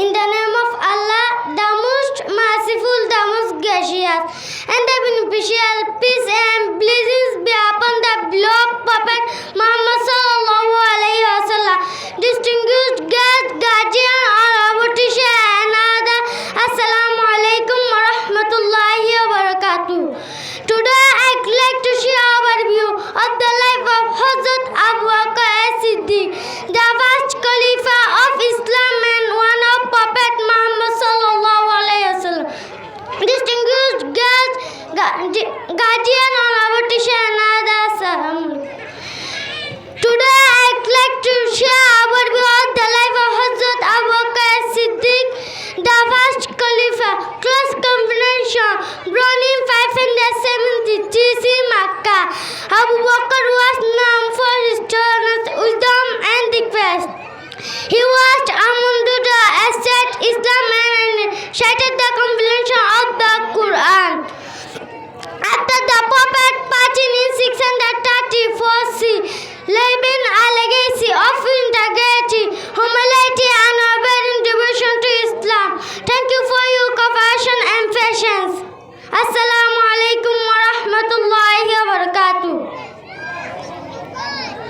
In the name of Allah, the most merciful, the most gracious, and the beneficial, peace and blessings guardian, and our teacher and other, Assalamu. Today, I'd like to share of the life of Hazrat Abu Bakr as-Siddiq, the first Khalifa, close combination, born in 573 Makkah. Abu Bakr was known for his tolerance, wisdom, and request. He was among the asset Islam and shattered